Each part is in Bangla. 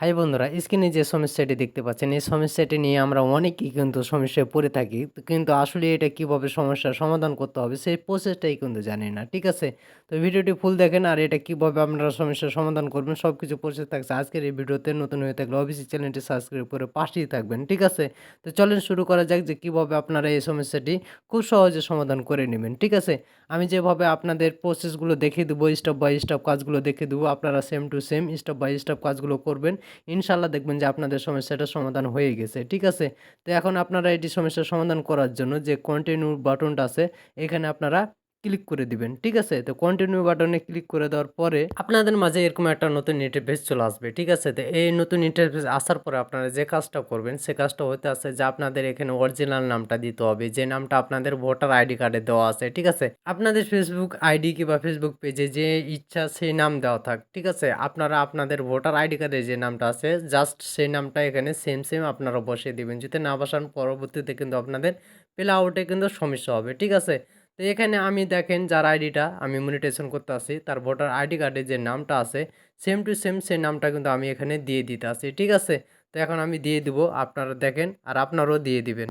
হাই বন্ধুরা, স্ক্রিনে যে সমস্যাটি দেখতে পাচ্ছেন, এই সমস্যাটি নিয়ে আমরা অনেকেই কিন্তু সমস্যায় পড়ে থাকি। কিন্তু আসলে এটা কীভাবে সমস্যার সমাধান করতে হবে, সেই প্রসেসটাই কিন্তু জানি না, ঠিক আছে? তো ভিডিওটি ফুল দেখেন আর এটা কীভাবে আপনারা সমস্যার সমাধান করবেন সব কিছু প্রসেস থাকছে। আজকের এই ভিডিওতে নতুন হয়ে থাকলে অবশ্যই চ্যানেলটি সাবস্ক্রাইব করে পাশেই থাকবেন, ঠিক আছে? তো চলেন শুরু করা যাক যে কীভাবে আপনারা এই সমস্যাটি খুব সহজে সমাধান করে নেবেন, ঠিক আছে? আমি যেভাবে আপনাদের প্রসেসগুলো দেখিয়ে দেবো স্টেপ বাই স্টেপ কাজগুলো দেখিয়ে দেবো, আপনারা same to same step by step কাজগুলো করবেন। ইনশাল্লাহ দেখবেন যে আপনাদের সমস্যাটা সমাধান হয়ে গেছে। ঠিক আছে? তো এখন আপনারা এটি সমস্যার সমাধান করার জন্য যে কন্টিনিউ বাটনটা আছে, এখানে আপনারা ক্লিক করে দিবেন, ঠিক আছে? তো কন্টিনিউ বাটনে ক্লিক করে দেওয়ার পরে আপনাদের মাঝে এরকম একটা নতুন ইন্টারফেস চলে আসবে, ঠিক আছে? তো এই নতুন ইন্টারফেস আসার পরে আপনারা যে কাজটা করবেন, সে কাজটা হতে আছে যে আপনাদের এখানে অরিজিনাল নামটা দিতে হবে, যে নামটা আপনাদের ভোটার আইডি কার্ডে দেওয়া আছে, ঠিক আছে? আপনাদের ফেসবুক আইডি কিংবা ফেসবুক পেজে যে ইচ্ছা সেই নাম দেওয়া থাক, ঠিক আছে? আপনারা আপনাদের ভোটার আইডি কার্ডে যে নামটা আছে জাস্ট সেই নামটা এখানে সেম সেম আপনারা বসিয়ে দিবেন। যদি না বসান, পরবর্তীতে কিন্তু আপনাদের প্লে আউটে কিন্তু সমস্যা হবে, ঠিক আছে? তো এখানে আমি দেখেন যার আইডিটা আমি মনিটেশন করতে আসি, তার ভোটার আইডি কার্ডে যে নামটা আছে সেম টু সেম সেই নামটা কিন্তু আমি এখানে দিয়ে দিতে আসি, ঠিক আছে? তো এখন আমি দিয়ে দিব, আপনারা দেখেন আর আপনারাও দিয়ে দিবেন।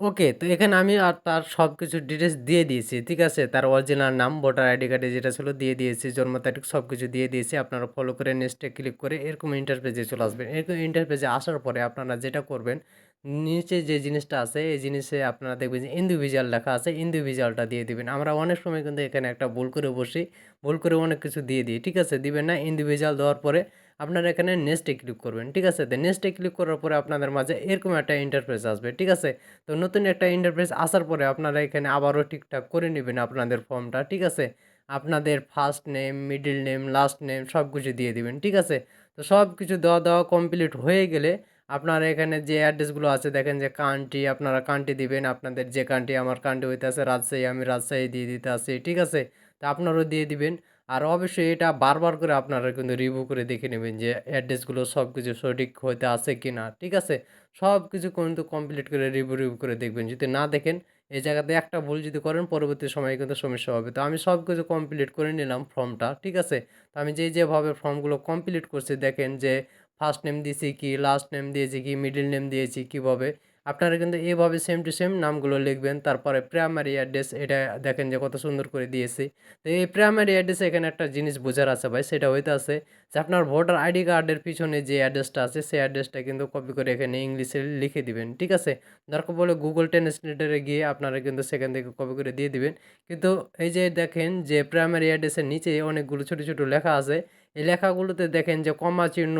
ওকে, তো এখানে আমি আর তার সব কিছু ডিটেলস দিয়ে দিয়েছি, ঠিক আছে? তার অরিজিনাল নাম, ভোটার আইডি কার্ডে যেটা ছিল দিয়ে দিয়েছি, জন্ম তারিখ সব কিছু দিয়ে দিয়েছি, আপনারা ফলো করে নেক্সটে ক্লিক করে এরকম ইন্টারপেজে চলে আসবেন। এরকম ইন্টারপেজে আসার পরে আপনারা যেটা করবেন নিচে যে জিনিসটা আছে, এই জিনিসে আপনারা দেখবেন যে ইন্ডিভিজুয়াল লেখা আছে ইন্ডিভিজুয়ালটা দিয়ে দিবেন। আমরা অনেক সময় কিন্তু এখানে একটা ভুল করে বসি, ভুল করে অনেক কিছু দিয়ে দিই, ঠিক আছে? দিবেন না ইন্ডিভিজুয়াল দেওয়ার পরে আপনারা এখানে নেক্সটে ক্লিক করবেন, ঠিক আছে? তো নেক্সটে ক্লিক করার পরে আপনাদের মাঝে এরকম একটা ইন্টারফেস আসবে, ঠিক আছে? তো নতুন একটা ইন্টারফেস আসার পরে আপনারা এখানে আবারও ঠিকঠাক করে নেবেন আপনাদের ফর্মটা ঠিক আছে? আপনাদের first name middle name last name সব কিছু দিয়ে দিবেন, ঠিক আছে? তো সব কিছু দেওয়া দেওয়া কমপ্লিট হয়ে গেলে আপনারা এখানে যে অ্যাড্রেসগুলো আছে, দেখেন যে কান্ট্রি আপনারা কান্ট্রি দিবেন, আপনাদের যে কান্ট্রি আমার কান্ট্রি হইতে আছে রাজশাহী, আমি রাজশাহী দিয়ে দিতে আছি ঠিক আছে? তো আপনারাও দিয়ে দিবেন। আর অবশ্যই এটা বারবার করে আপনারা কিন্তু রিভিউ করে দেখে নেবেন যে অ্যাড্রেসগুলো সব কিছু সঠিক হইতে আছে কি না ঠিক আছে? সব কিছু কিন্তু কমপ্লিট করে রিভিউ রিভিউ করে দেখবেন। যদি না দেখেন, এই জায়গাতে একটা ভুল যদি করেন, পরবর্তী সময়ে কিন্তু সমস্যা হবে। তো আমি সব কিছু কমপ্লিট করে নিলাম ফর্মটা ঠিক আছে? তো আমি যেই যেভাবে ফর্মগুলো কমপ্লিট করছি, দেখেন যে ফার্স্ট নেম দিয়েছি কি লাস্ট নেম দিয়েছি কি মিডল নেম দিয়েছি কীভাবে, আপনারা কিন্তু এভাবে সেম টু সেম নামগুলো লিখবেন, তারপরে প্রাইমারি অ্যাড্রেস এটা দেখেন যে কত সুন্দর করে দিয়েছি। তো এই প্রাইমারি অ্যাড্রেসে এখানে একটা জিনিস বোঝার আছে ভাই, সেটা হইতে আছে যে আপনার ভোটার আইডি কার্ডের পিছনে যে অ্যাড্রেসটা আছে, সেই অ্যাড্রেসটা কিন্তু কপি করে এখানে ইংলিশে লিখে দিবেন, ঠিক আছে? দরকার বলে গুগল ট্রান্সলেটারে গিয়ে আপনারা কিন্তু সেখান থেকে কপি করে দিয়ে দিবেন। কিন্তু এই যে দেখেন যে প্রাইমারি অ্যাড্রেসের নিচে অনেকগুলো ছোটো ছোটো লেখা আছে, এই লেখাগুলোতে দেখেন যে কমা চিহ্ন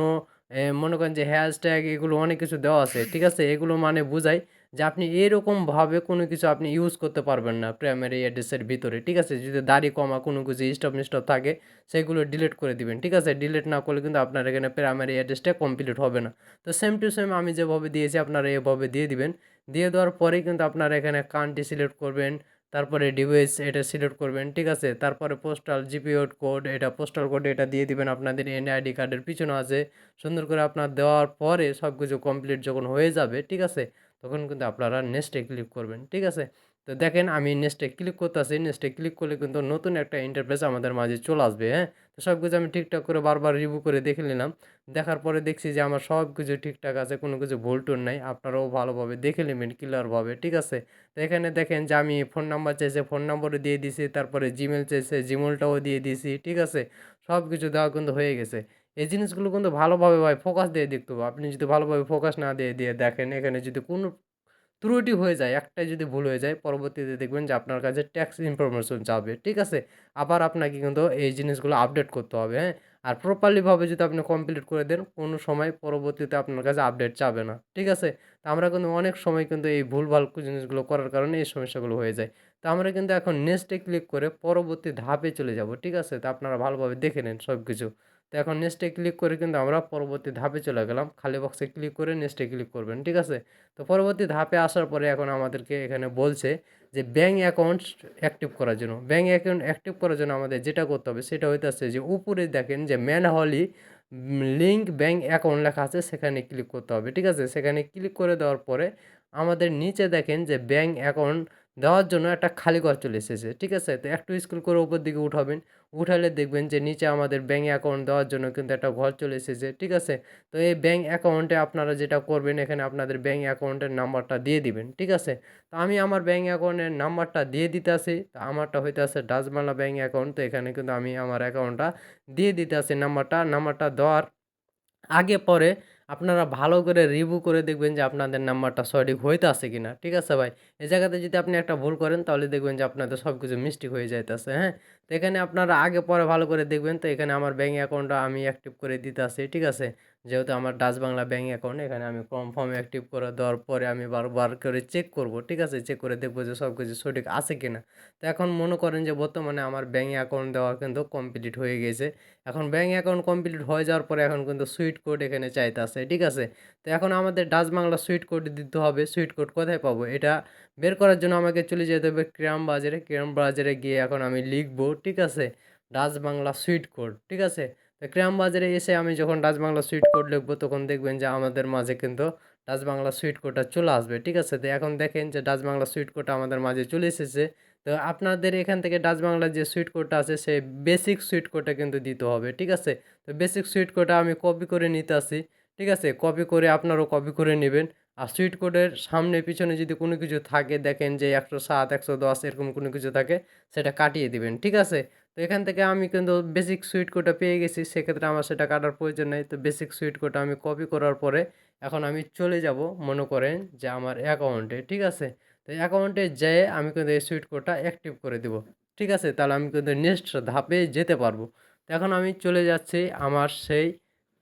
মনে করেন যে হ্যাশট্যাগ এগুলো অনেক কিছু দেওয়া আছে, ঠিক আছে? এগুলো মানে বোঝায় যে আপনি এরকমভাবে কোনো কিছু আপনি ইউজ করতে পারবেন না প্রাইমারি অ্যাড্রেসের ভিতরে, ঠিক আছে? যদি দাড়ি কমা কোনো কিছু স্টপ মিস্টপ থাকে, সেগুলো ডিলিট করে দিবেন, ঠিক আছে? ডিলিট না করলে কিন্তু আপনার এখানে প্রাইমারি অ্যাড্রেসটা কমপ্লিট হবে না। তো সেম টু সেম আমি যেভাবে দিয়েছি আপনারা এভাবে দিয়ে দিবেন। দিয়ে দেওয়ার পরেই কিন্তু আপনারা এখানে কান্ট্রি সিলেক্ট করবেন তারপরে ডিভাইস এটা সিলেক্ট করবেন, ঠিক আছে? তারপরে পোস্টাল জিপিও কোড এটা পোস্টাল কোড এটা দিয়ে দিবেন আপনাদের এন আইডি কার্ডের পিছনে আছে। সুন্দর করে আপনার দেওয়ার পরে সব কিছু কমপ্লিট যখন হয়ে যাবে, ঠিক আছে? তখন কিন্তু আপনারা নেক্সটে ক্লিক করবেন, ঠিক আছে? তো দেখেন আমি নেক্সটে ক্লিক করতেছি নেক্সটে ক্লিক করলে কিন্তু নতুন একটা ইন্টারফেস আমাদের মাঝে চলে আসবে হ্যাঁ? তো সব কিছু আমি ঠিকঠাক করে বারবার রিভিউ করে দেখে নিলাম। দেখার পরে দেখছি যে আমার সব কিছু ঠিকঠাক আছে, কোনো কিছু ভুল টুল নাই, আপনারাও ভালোভাবে দেখে নেবেন ক্লিয়ারভাবে ঠিক আছে? তো এখানে দেখেন যে আমি ফোন নাম্বার চাইছে ফোন নাম্বারও দিয়ে দিছি, তারপরে জিমেল চাইছে জিমেলটাও দিয়ে দিছি, ঠিক আছে? সব কিছু দেওয়া কিন্তু হয়ে গেছে। এই জিনিসগুলো কিন্তু ভালোভাবে ভাই ফোকাস দিয়ে দেখতে হবে। আপনি যদি ভালোভাবে ফোকাস না দিয়ে দিয়ে দেখেন, এখানে যদি কোনো ত্রুটি হয়ে যায়, একটাই যদি ভুল হয়ে যায়, পরবর্তীতে দেখবেন যে আপনার কাছে ট্যাক্স ইনফরমেশন যাবে, ঠিক আছে? আবার আপনাকে কিন্তু এই জিনিসগুলো আপডেট করতে হবে হ্যাঁ? আর প্রপারলিভাবে যদি আপনি কমপ্লিট করে দেন, কোনো সময় পরবর্তীতে আপনার কাছে আপডেট যাবে না, ঠিক আছে? তো আমরা কিন্তু অনেক সময় কিন্তু এই ভুলভাল জিনিসগুলো করার কারণে এই সমস্যাগুলো হয়ে যায়। তো আমরা কিন্তু এখন নেক্সটে ক্লিক করে পরবর্তী ধাপে চলে যাব, ঠিক আছে? তো আপনারা ভালোভাবে দেখে নেন সব কিছু তো এখন নেক্সটে ক্লিক করে কিন্তু আমরা পরবর্তী ধাপে চলে গেলাম। খালি বক্সে ক্লিক করে নেক্সটে ক্লিক করবেন, ঠিক আছে? তো পরবর্তী ধাপে আসার পরে এখন আমাদেরকে এখানে বলছে যে ব্যাঙ্ক অ্যাকাউন্ট অ্যাক্টিভ করার জন্য। ব্যাঙ্ক অ্যাকাউন্ট অ্যাক্টিভ করার জন্য আমাদের যেটা করতে হবে সেটা হইতেছে যে উপরে দেখেন যে ম্যানহলি লিঙ্ক ব্যাঙ্ক অ্যাকাউন্ট লেখা আছে, সেখানে ক্লিক করতে হবে, ঠিক আছে? সেখানে ক্লিক করে দেওয়ার পরে আমাদের নিচে দেখেন যে ব্যাঙ্ক অ্যাকাউন্ট দেওয়ার জন্য একটা খালি ঘর চলে এসেছে, ঠিক আছে? তো একটু স্কুল করে উপর দিকে উঠাবেন, উঠালে দেখবেন যে নিচে আমাদের ব্যাঙ্ক অ্যাকাউন্ট দেওয়ার জন্য কিন্তু একটা ঘর চলে এসেছে, ঠিক আছে? তো এই ব্যাঙ্ক অ্যাকাউন্টে আপনারা যেটা করবেন, এখানে আপনাদের ব্যাঙ্ক অ্যাকাউন্টের নাম্বারটা দিয়ে দিবেন, ঠিক আছে? তো আমি আমার ব্যাঙ্ক অ্যাকাউন্টের নাম্বারটা দিয়ে দিতে আসি তো আমারটা হইতে আছে ডাচবাংলা ব্যাঙ্ক অ্যাকাউন্ট তো এখানে কিন্তু আমি আমার অ্যাকাউন্টটা দিয়ে দিতে আসি নাম্বারটা নাম্বারটা দেওয়ার আগে পরে আপনারা ভালো করে রিভিউ করে দেখবেন যে আপনাদের নাম্বারটা সঠিক হইতে আছে কিনা। ঠিক আছে ভাই? এই জায়গাতে যদি আপনি একটা ভুল করেন, তাহলে দেখবেন যে আপনাদের সব কিছু মিস্টেক হয়ে যাইতেছে হ্যাঁ? তো এখানে আপনারা আগে পরে ভালো করে দেখবেন, তো এখানে আমার ব্যাঙ্ক অ্যাকাউন্টটা আমি অ্যাক্টিভ করে দিতে ঠিক আছে? যেহেতু আমার ডাচ বাংলা ব্যাঙ্ক অ্যাকাউন্ট এখানে আমি ফর্ম ফর্ম অ্যাক্টিভ করে দেওয়ার পরে আমি বারবার করে চেক করব। ঠিক আছে? চেক করে দেখব যে সব কিছু সঠিক আছে কি না তো এখন মনে করেন যে বর্তমানে আমার ব্যাঙ্ক অ্যাকাউন্ট দেওয়া কিন্তু কমপ্লিট হয়ে গেছে। এখন ব্যাঙ্ক অ্যাকাউন্ট কমপ্লিট হয়ে যাওয়ার পরে এখন কিন্তু সুইট কোড এখানে চাইতে আছে ঠিক আছে? তো এখন আমাদের ডাচ বাংলা সুইট কোড দিতে হবে। সুইট কোড কোথায় পাবো? এটা বের করার জন্য আমাকে চলে যেতে হবে ক্রাম বাজারে ক্রাম বাজারে গিয়ে এখন আমি লিখব। ঠিক আছে? ডাচ বাংলা সুইট কোড ঠিক আছে? ক্রাম বাজারে এসে আমি যখন ডাচ বাংলা সুইট কোড লিখব, তখন দেখবেন যে আমাদের মাঝে কিন্তু ডাচ বাংলা সুইট কোডটা চলে আসবে, ঠিক আছে? তো এখন দেখেন যে ডাচ বাংলা সুইট কোডটা আমাদের মাঝে চলে এসেছে। তো আপনাদের এখান থেকে ডাচ বাংলার যে সুইট কোডটা আছে সেই বেসিক সুইট কোডটা কিন্তু দিতে হবে, ঠিক আছে? তো বেসিক সুইট কোডটা আমি কপি করে নিতে আসি, ঠিক আছে? কপি করে আপনারাও কপি করে নেবেন। আর সুইট কোডের সামনে পিছনে যদি কোনো কিছু থাকে, দেখেন যে একশো সাত, একশো দশ, এরকম কোনো কিছু থাকে, সেটা কাটিয়ে দিবেন, ঠিক আছে? তো এখান থেকে আমি কিন্তু বেসিক সুইট কোডটা পেয়ে গেছি। সেক্ষেত্রে আমার সেটা কাটার প্রয়োজন নেই। তো বেসিক সুইট কোডটা আমি কপি করার পরে এখন আমি চলে যাব, মনে করেন যে আমার অ্যাকাউন্টে ঠিক আছে? তো অ্যাকাউন্টে যেয়ে আমি কিন্তু এই সুইট কোডটা অ্যাক্টিভ করে দেবো। ঠিক আছে? তাহলে আমি কিন্তু নেক্সট ধাপে যেতে পারব। তো এখন আমি চলে যাচ্ছি আমার সেই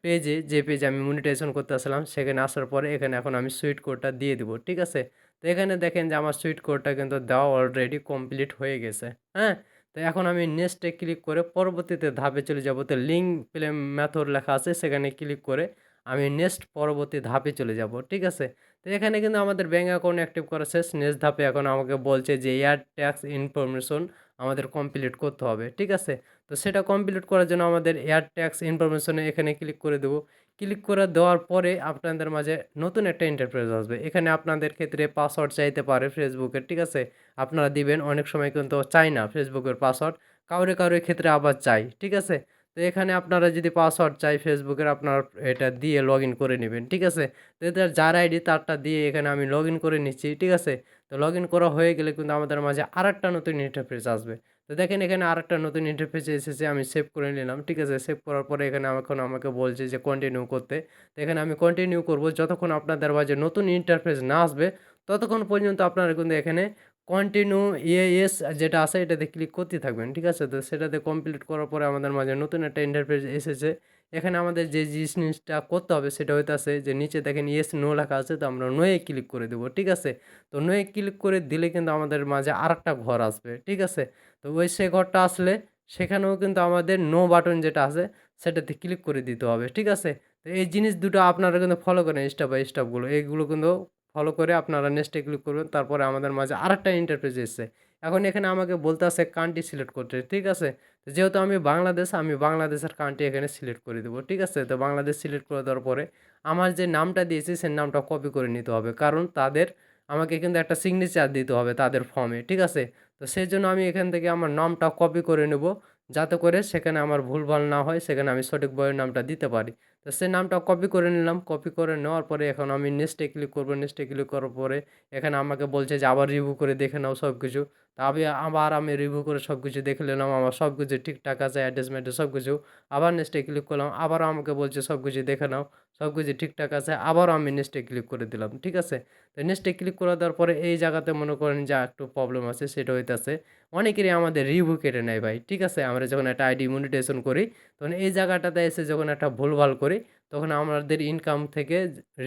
পেজে যে পেজে আমি মনিটাইজেশন করতে আসলাম, সেখানে আসার পরে এখানে এখন আমি সুইট কোডটা দিয়ে দিব। ঠিক আছে? তো এখানে দেখেন যে আমার সুইট কোডটা কিন্তু দেওয়া অলরেডি কমপ্লিট হয়ে গেছে। হ্যাঁ? তো এখন আমি নেক্সটে ক্লিক করে পরবর্তীতে ধাপে চলে যাব। তো লিঙ্ক প্লে মেথড লেখা আছে, সেখানে ক্লিক করে আমি নেক্সট পরবর্তী ধাপে চলে যাব, ঠিক আছে? তো এখানে কিন্তু আমাদের ব্যাঙ্ক অ্যাকাউন্ট অ্যাক্টিভ করা শেষ। নেক্সট ধাপে এখন আমাকে বলছে যে এয়ার ট্যাক্স ইনফরমেশন আমাদের কমপ্লিট করতে হবে, ঠিক আছে? তো সেটা কমপ্লিট করার জন্য আমাদের এয়ার ট্যাক্স ইনফরমেশনে এখানে ক্লিক করে দেবো। ক্লিক করে দেওয়ার পরে আপনাদের মাঝে নতুন একটা ইন্টারফেস আসবে। এখানে আপনাদের ক্ষেত্রে পাসওয়ার্ড চাইতে পারে ফেসবুকের, ঠিক আছে? আপনারা দিবেন, অনেক সময় কিন্তু চাই না ফেসবুকের পাসওয়ার্ড কাউরে কাউরের ক্ষেত্রে আবার চাই, ঠিক আছে? তো এখানে আপনারা যদি পাসওয়ার্ড চাই ফেসবুকের, আপনার এটা দিয়ে লগ ইন করে নেবেন, ঠিক আছে? তো এদের যার আইডি তারটা দিয়ে এখানে আমি লগ ইন করে নিচ্ছি, ঠিক আছে? তো লগ ইন করা হয়ে গেলে কিন্তু আমাদের মাঝে আর একটা নতুন ইন্টারফেস আসবে। তো দেখেন এখানে আর একটা নতুন ইন্টারফেস এসেছে, আমি সেভ করে নিলাম, ঠিক আছে? সেভ করার পরে এখানে এখন আমাকে বলছে যে কন্টিনিউ করতে। তো এখানে আমি কন্টিনিউ করব, যতক্ষণ আপনাদের বাজে নতুন ইন্টারফেস না আসবে, ততক্ষণ পর্যন্ত আপনারা কিন্তু এখানে কন্টিনিউ ইএস যেটা আছে, এটাতে ক্লিক করতে থাকবেন, ঠিক আছে? তো সেটাতে কমপ্লিট করার পরে আমাদের মাঝে নতুন একটা ইন্টারফেস এসেছে। এখানে আমাদের যে জিনিসটা করতে হবে সেটা হইতেছে যে নিচে দেখেন ইয়েস নো লেখা আছে, তো আমরা নোয়ে ক্লিক করে দেবো, ঠিক আছে? তো নোয়ে ক্লিক করে দিলে কিন্তু আমাদের মাঝে আর একটা ঘর আসবে, ঠিক আছে? তো ওই সে ঘরটা আসলে সেখানেও কিন্তু আমাদের নো বাটন যেটা আছে, সেটাতে ক্লিক করে দিতে হবে, ঠিক আছে? তো এই জিনিস দুটো আপনারা কিন্তু ফলো করেন স্টেপ বাই স্টেপগুলো এইগুলো কিন্তু ফলো করে আপনারা নেক্সটে ক্লিক করবেন, তারপরে আমাদের মাঝে আরেকটা ইন্টারফেস এসছে। এখন এখানে আমাকে বলতে আছে কান্ট্রি সিলেক্ট করতে, ঠিক আছে? যেহেতু আমি বাংলাদেশ, আমি বাংলাদেশের কান্ট্রি এখানে সিলেক্ট করে দেবো, ঠিক আছে? তো বাংলাদেশ সিলেক্ট করে দেওয়ার পরে আমার যে নামটা দিয়েছি, সেই নামটা কপি করে নিতে হবে। কারণ তাদের, আমাকে কিন্তু একটা সিগনেচার দিতে হবে তাদের ফর্মে ঠিক আছে? তো সেই জন্য আমি এখান থেকে আমার নামটা কপি করে নেব, যাতে করে সেখানে আমার ভুলভাল না হয়, সেখানে আমি সঠিক বইয়ের নামটা দিতে পারি। তো সে নামটা কপি করে নিলাম। কপি করে নেওয়ার পরে এখন আমি নেক্সটে ক্লিক করব। নেক্সটে ক্লিক করার পরে এখানে আমাকে বলছে যে, আবার রিভিউ করে দেখে নাও সব কিছু তা আমি আবার আমি রিভিউ করে সব কিছু দেখে নিলাম। আমার সব কিছু ঠিকঠাক আছে ম্যাড্রেস সব কিছু আবার নেক্সটে ক্লিক করলাম। আবার আমাকে বলছে সব কিছু দেখে নাও। সব কিছু ঠিকঠাক আছে, আবারও আমি নেক্সটে ক্লিক করে দিলাম, ঠিক আছে? তো নেক্সটে ক্লিক করে দেওয়ার পরে এই জায়গাতে মনে করেন যা একটু প্রবলেম আছে, সেটা হইতেছে, অনেকেরই আমাদের রিভিউ কেটে নেয় ভাই, ঠিক আছে? আমরা যখন একটা আইডি মনিটেশন করি, তখন এই জায়গাটাতে এসে যখন একটা ভুলভাল করি, তখন আমাদের ইনকাম থেকে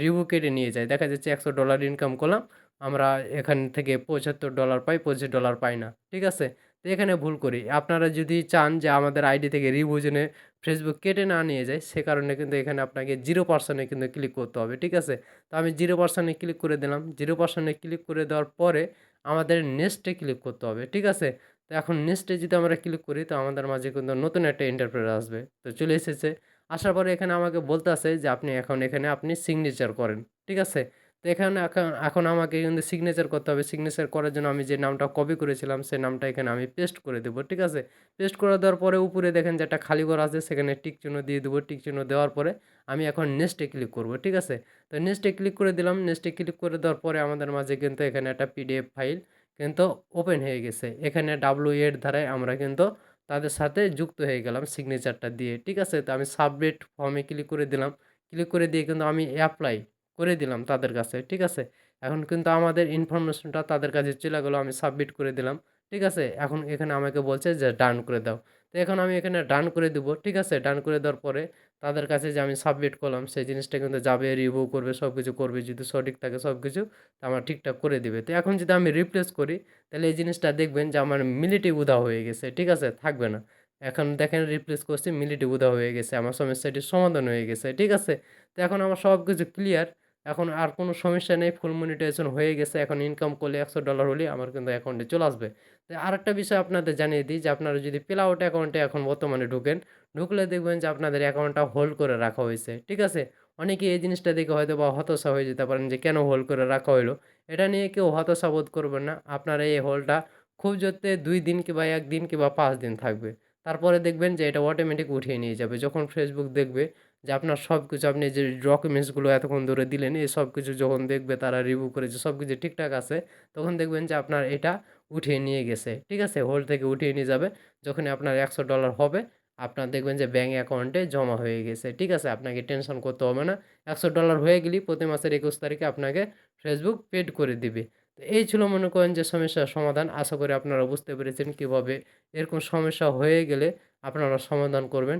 রিভিউ কেটে নিয়ে যায়, দেখা যাচ্ছে একশো ডলার ইনকাম করলাম, আমরা এখান থেকে পঁচাত্তর ডলার পাই, পঁচিশ ডলার পাই না, ঠিক আছে? তো এখানে ভুল করি, আপনারা যদি চান যে আমাদের আইডি থেকে রিভিউ জেনে ফেসবুক কেটে না নিয়ে যায়, সে কারণে কিন্তু এখানে আপনাকে জিরো পার্সেন্টে কিন্তু ক্লিক করতে হবে, ঠিক আছে? তো আমি জিরো পার্সেন্টে ক্লিক করে দিলাম জিরো পার্সেন্টে ক্লিক করে দেওয়ার পরে আমাদের নেক্সটে ক্লিক করতে হবে, ঠিক আছে? তো এখন নেক্সটে যদি আমরা ক্লিক করি, তো আমাদের মাঝে কিন্তু নতুন একটা ইন্টারপ্রেট আসবে, তো চলে এসেছে। আসার পরে এখানে আমাকে বলতে আছে যে, আপনি এখন এখানে আপনি সিগনেচার করেন, ঠিক আছে? তো এখানে এখন এখন আমাকে কিন্তু সিগনেচার করতে হবে। সিগনেচার করার জন্য আমি যে নামটা কপি করেছিলাম, সেই নামটা এখানে আমি পেস্ট করে দেবো, ঠিক আছে? পেস্ট করে দেওয়ার পরে উপরে দেখেন যে একটা খালি ঘর আছে, সেখানে টিক চিহ্ন দিয়ে দেবো। টিক চিহ্ন দেওয়ার পরে আমি এখন নেক্সটে ক্লিক করব, ঠিক আছে? তো নেক্সটে ক্লিক করে দিলাম। নেক্সটে ক্লিক করে দেওয়ার পরে আমাদের মাঝে কিন্তু এখানে একটা পিডিএফ ফাইল কিন্তু ওপেন হয়ে গেছে। এখানে ডাব্লু এর ধারায় আমরা কিন্তু তাদের সাথে যুক্ত হয়ে গেলাম সিগনেচারটা দিয়ে, ঠিক আছে? তো আমি সাবমিট ফর্মে ক্লিক করে দিলাম। ক্লিক করে দিয়ে কিন্তু আমি অ্যাপ্লাই করে দিলাম তাদের কাছে, ঠিক আছে? এখন কিন্তু আমাদের ইনফরমেশনটা তাদের কাছে চলে গেলো, আমি সাবমিট করে দিলাম, ঠিক আছে? এখন এখানে আমাকে বলছে যে ডান করে দাও। তো এখন আমি এখানে ডান করে দেবো, ঠিক আছে? ডান করে দেওয়ার পরে তাদের কাছে যে, আমি সাবমিট করলাম, সেই জিনিসটা কিন্তু যাবে রিভিউ করবে সব কিছু করবে, যদি সঠিক থাকে সব কিছু তো আমার ঠিকঠাক করে দিবে। তো এখন যদি আমি রিপ্লেস করি, তাহলে এই জিনিসটা দেখবেন যে, আমার মিলিটি উদা হয়ে গেছে, ঠিক আছে? থাকবে না। এখন দেখেন রিপ্লেস করছি মিলিটি উদা হয়ে গেছে, আমার সমস্যাটি সমাধান হয়ে গেছে, ঠিক আছে? তো এখন আমার সব কিছু ক্লিয়ার এখন আর কোনো সমস্যা নেই ফুল মনিটাইজেশন হয়ে গেছে। এখন ইনকাম করলে একশো ডলার হলে আমার কিন্তু অ্যাকাউন্টে চলে আসবে। তো আরেকটা বিষয় আপনাদের জানিয়ে দিই যে, আপনারা যদি পেল আউট অ্যাকাউন্টে এখন বর্তমানে ঢুকেন, ঢুকলে দেখবেন যে আপনাদের অ্যাকাউন্টটা হোল্ড করে রাখা হয়েছে। ঠিক আছে? অনেকে এই জিনিসটা দেখে হয়তো বা হতাশা হয়ে যেতে পারেন যে, কেন হোল্ড করে রাখা হলো? এটা নিয়ে কেউ হতাশা বোধ করবেন না। আপনারা এই হোলটা খুব জোরতে দুই দিন কিংবা একদিন কিংবা পাঁচ দিন থাকবে। তারপরে দেখবেন যে, এটা অটোমেটিক উঠিয়ে নিয়ে যাবে। যখন ফেসবুক দেখবে যে আপনার সব কিছু আপনি যে ডকুমেন্টসগুলো এতক্ষণ ধরে দিলেন, এই সব কিছু যখন দেখবে তারা রিভিউ করেছে সব কিছু ঠিকঠাক আছে, তখন দেখবেন যে আপনার এটা উঠিয়ে নিয়ে গেছে। ঠিক আছে? হোল্ড থেকে উঠিয়ে নিয়ে যাবে। যখনই আপনার একশো ডলার হবে, আপনার দেখবেন যে ব্যাঙ্ক অ্যাকাউন্টে জমা হয়ে গেছে। ঠিক আছে? আপনাকে টেনশন করতে হবে না। একশো ডলার হয়ে গেলেই প্রতি মাসের একুশ তারিখে আপনাকে ফেসবুক পেড করে দিবে। তো এই ছিল মনে করেন যে সমস্যার সমাধান। আশা করি আপনারা বুঝতে পেরেছেন কীভাবে এরকম সমস্যা হয়ে গেলে আপনারা সমাধান করবেন।